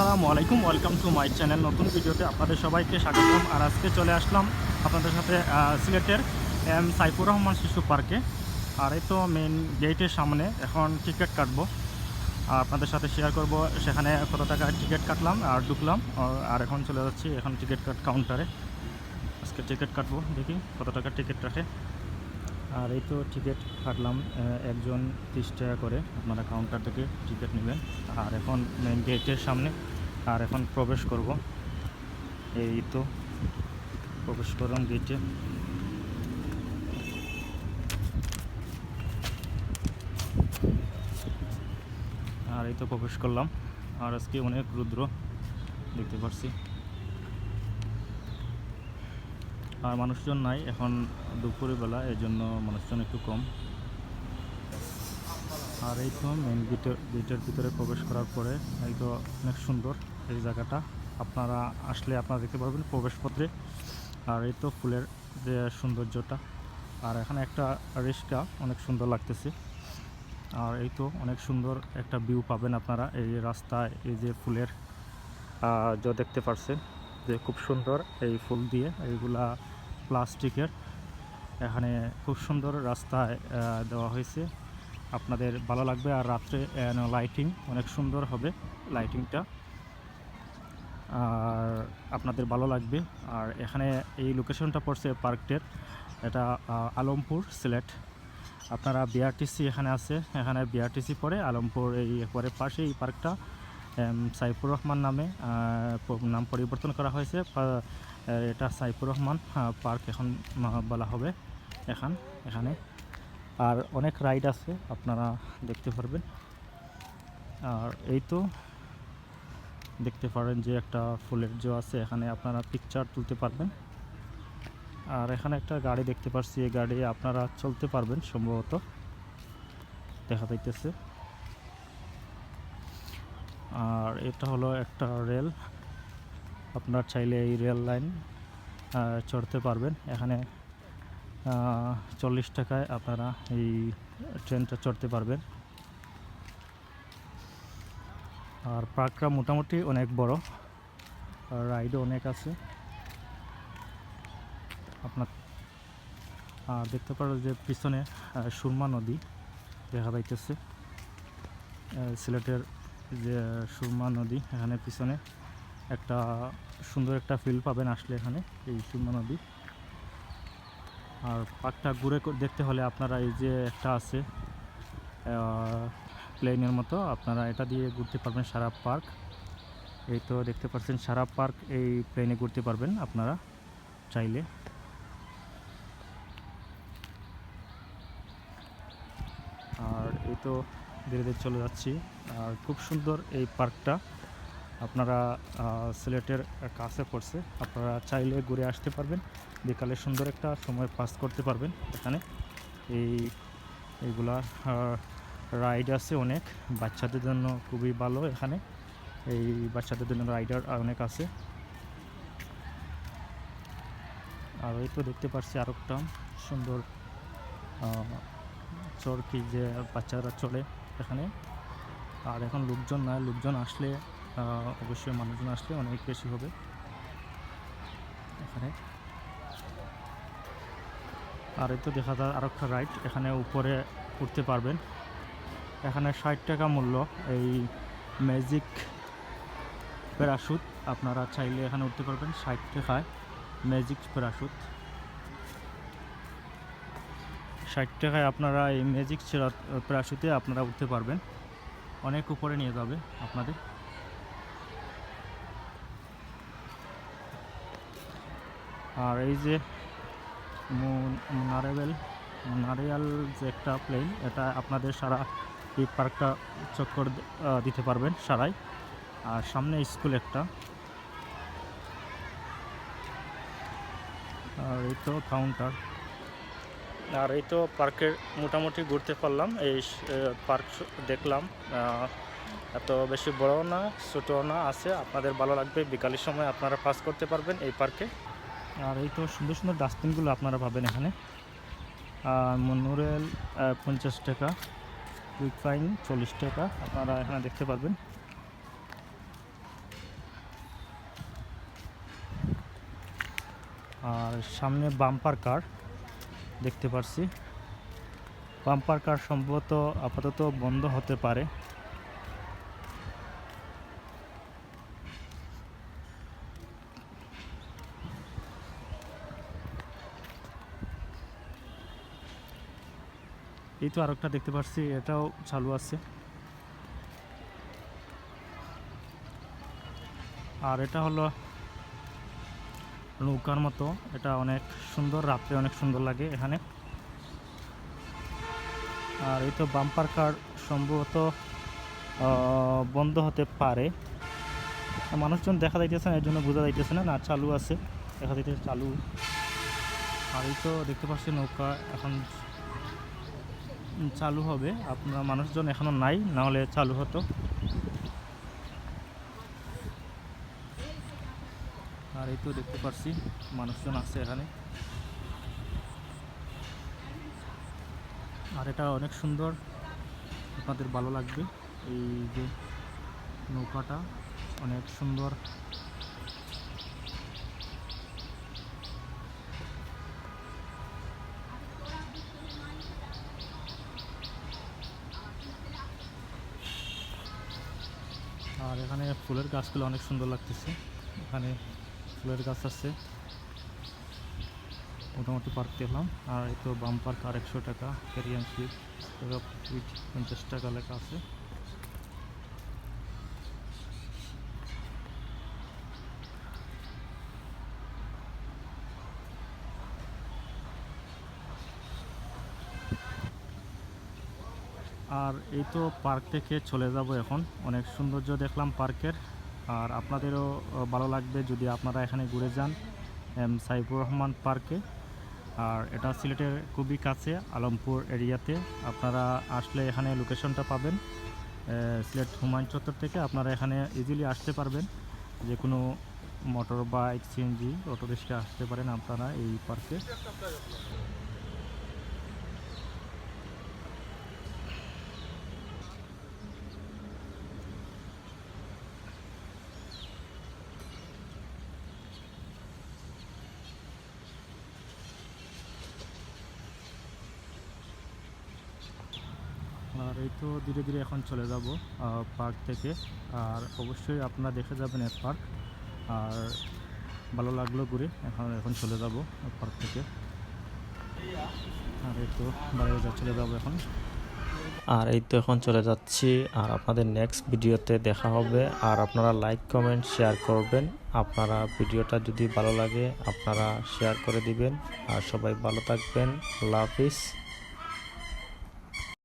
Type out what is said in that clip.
আসসালামু আলাইকুম welcome to my channel নতুন ভিডিওতে আপনাদের সবাইকে স্বাগতম। আর আজকে চলে আসলাম আপনাদের সাথে সিলেটের এম সাইফুর রহমান শিশু পার্কে। আর এই তো মেন গেটের সামনে এখন টিকিট কাটবো। আর আপনাদের সাথে শেয়ার করব। সেখানে কত টাকা টিকিট কাটলাম আর ঢুকলাম। আর এখন চলে যাচ্ছি এখন টিকিট কাট কাউন্টারে আজকে টিকিট কাটবো, দেখি কত টাকা টিকিট রাখে। আর এই তো টিকিট কাটলাম একজন তিরিশ টাকা করে। আপনারা কাউন্টার থেকে টিকিট নেবেন। আর এখন মেন গেটের সামনে আর এখন প্রবেশ করব। এই তো প্রবেশ করলাম গেটে আর এই তো প্রবেশ করলাম। আর আজকে অনেক রুদ্র দেখতে পাচ্ছি আর মানুষজন নাই, এখন দুপুরের বেলা এই জন্য মানুষজন একটু কম। আর এই তো মেন গেটের গেটের ভিতরে প্রবেশ করার পরে এই তো অনেক সুন্দর এই জায়গাটা। আপনারা আসলে আপনারা দেখতে পারবেন প্রবেশপত্রে আর এই তো ফুলের যে সৌন্দর্যটা। আর এখানে একটা রিক্সা অনেক সুন্দর লাগতেছে। আর এই তো অনেক সুন্দর একটা ভিউ পাবেন আপনারা এই রাস্তায়, এই যে ফুলের যা দেখতে পারছেন যে খুব সুন্দর এই ফুল দিয়ে এইগুলা প্লাস্টিকের। এখানে খুব সুন্দর রাস্তায় দেওয়া হয়েছে। আপনাদের ভালো লাগবে আর রাত্রে লাইটিং অনেক সুন্দর হবে লাইটিংটা আর আপনাদের ভালো লাগবে। আর এখানে এই লোকেশনটা পড়ছে পার্কটের এটা আলমপুর, সিলেট। আপনারা বিআরটিসি এখানে আছে, এখানে বিআরটিসি পড়ে, আলমপুর এই একবারে পাশে এই পার্কটা সাইফুর রহমান নামে নাম পরিবর্তন করা হয়েছে এটা সাইফুর রহমান পার্ক এখন বলা হবে এখান, এখানে। আর অনেক রাইড আছে, আপনারা দেখতে পারবেন। আর এই তো দেখতে পারেন যে একটা ফুলের জো আছে, এখানে আপনারা পিকচার তুলতে পারবেন। আর এখানে একটা গাড়ি দেখতে পাচ্ছি এই গাড়ি আপনারা চলতে পারবেন সম্ভবত। দেখা যাইতেছে। আর এটা হলো একটা রেল। আপনার চাইলে এই রেল লাইন চড়তে পারবেন। এখানে চল্লিশ টাকায় আপনারা এই ট্রেনটা চড়তে পারবেন। আর পার্কটা মোটামুটি অনেক বড়, আর রাইডও অনেক আছে। আপনার, আর দেখতে পারো যে পিছনে সুরমা নদী দেখা যাইতেছে। সিলেটের যে সুরমা নদী, এখানে পিছনে একটা সুন্দর একটা ফিল পাবেন আসলে এখানে, এই সুরমা নদী। আর পার্কটা ঘুরে দেখতে হলে আপনারা এই যে একটা আছে প্লেনের মতো, আপনারা এটা দিয়ে ঘুরতে পারবেন সারা পার্ক। এই তো দেখতে পাচ্ছেন সারা পার্ক, এই প্লেনে ঘুরতে পারবেন আপনারা চাইলে। আর এই তো ধীরে ধীরে চলে যাচ্ছি। আর খুব সুন্দর এই পার্কটা। আপনারা সিলেটের কাছে পড়ছে। আপনারা চাইলে ঘুরে আসতে পারবেন। বিকালে সুন্দর একটা সময় পাস করতে পারবেন এখানে। এই, এইগুলা রাইড আছে অনেক। বাচ্চাদের জন্য খুবই ভালো এখানে। এই বাচ্চাদের জন্য রাইডার অনেক আছে। আর ওই তো দেখতে পাচ্ছি আর একটা সুন্দর চরকি যে বাচ্চারা চলে এখানে। আর এখন লোকজন না লোকজন আসলে অবশ্যই মানুষজন আসলে অনেক বেশি হবে। এখানে। আর এই তো দেখা যায় আর একটা রাইড এখানে উপরে উঠতে পারবেন। এখানে ষাট টাকা মূল্য, এই ম্যাজিক প্যারাশুট আপনারা চাইলে এখানে উঠতে পারবেন ষাট টাকায় ম্যাজিক প্যারাশুট ষাট টাকায় আপনারা এই ম্যাজিক প্যারাশুটে আপনারা উঠতে পারবেন। অনেক উপরে নিয়ে যাবে আপনাদের। আর এই যে নারেবেল নারিয়াল যে একটা প্লেন এটা আপনাদের সারা এই পার্কটা চক্কর দিতে পারবেন সারাই। আর সামনে স্কুল একটা। আর এই তো কাউন্টার আর এই তো পার্কের মোটামুটি ঘুরতে পারলাম। এই পার্ক দেখলাম। এত বেশি বড়ও না, ছোটও না, আছে। আপনাদের ভালো লাগবে। বিকালের সময় আপনারা পাস করতে পারবেন এই পার্কে আর এই তো সুন্দর সুন্দর ডাস্টবিনগুলো আপনারা পাবেন এখানে। আর মনোরেল পঞ্চাশ টাকা, কুইক ফাইন চল্লিশ টাকা, আপনারা এখানে দেখতে পারবেন। আর সামনে বাম্পার কার দেখতে পারছি। বাম্পার কার সম্ভবত আপাতত বন্ধ হতে পারে। এই তো আরেকটা দেখতে পাচ্ছি, এটাও চালু আছে। আর এটা হলো নৌকার মতো, এটা অনেক সুন্দর, রাত্রে অনেক সুন্দর লাগে এখানে। আর এই তো বাম্পার কার সম্ভবত বন্ধ হতে পারে। মানুষজন দেখা যাইতেছে না এর জন্য বোঝা যাইতেছে না না, চালু আছে, দেখা যাইতেছে চালু। আর এই তো দেখতে পাচ্ছি নৌকা এখন চালু হবে। আপনার মানুষজন এখনও নাই, না হলে চালু হতো। আর এই তো দেখতে পাচ্ছি, মানুষজন আছে এখানে। আর এটা অনেক সুন্দর, আপনাদের ভালো লাগবে। এই যে নৌকাটা অনেক সুন্দর। আর এখানে ফুলের গাছগুলো অনেক সুন্দর লাগতেছে। এখানে ফুলের গাছ আছে। মোটামুটি পার্ক দেখলাম। আর এই তো বাম পার্ক আর একশো টাকা ক্যারিয়ান সুইট পঞ্চাশ টাকা লেখা আছে। আর এই তো পার্ক থেকে চলে যাব এখন। অনেক সৌন্দর্য দেখলাম পার্কের। আর আপনাদেরও ভালো লাগবে যদি আপনারা এখানে ঘুরে যান, এম, সাইফুর রহমান পার্কে। আর এটা সিলেটের খুবই কাছে, আলমপুর এরিয়াতে। আপনারা আসলে এখানে লোকেশনটা পাবেন। সিলেট হুমায়ুন চত্বর থেকে আপনারা এখানে ইজিলি আসতে পারবেন। যে কোনো motor, bike, CNG, auto rickshaw আসতে পারেন আপনারা এই পার্কে। আর এই তো ধীরে ধীরে এখন চলে যাব পার্ক থেকে। আর অবশ্যই আপনারা দেখে যাবেন এই পার্ক আর ভালো লাগল ঘুরে, এখন এখন চলে যাব পার্ক থেকে। আর এই তো বাইরে চলে যাব এখন। আর এই তো এখন চলে যাচ্ছি, আর আপনাদের নেক্সট ভিডিওতে দেখা হবে। আর আপনারা লাইক কমেন্ট শেয়ার করবেন। আপনারা ভিডিওটা যদি ভালো লাগে, আপনারা শেয়ার করে দিবেন। আর সবাই ভালো থাকবেন। আল্লাহ হাফিজ।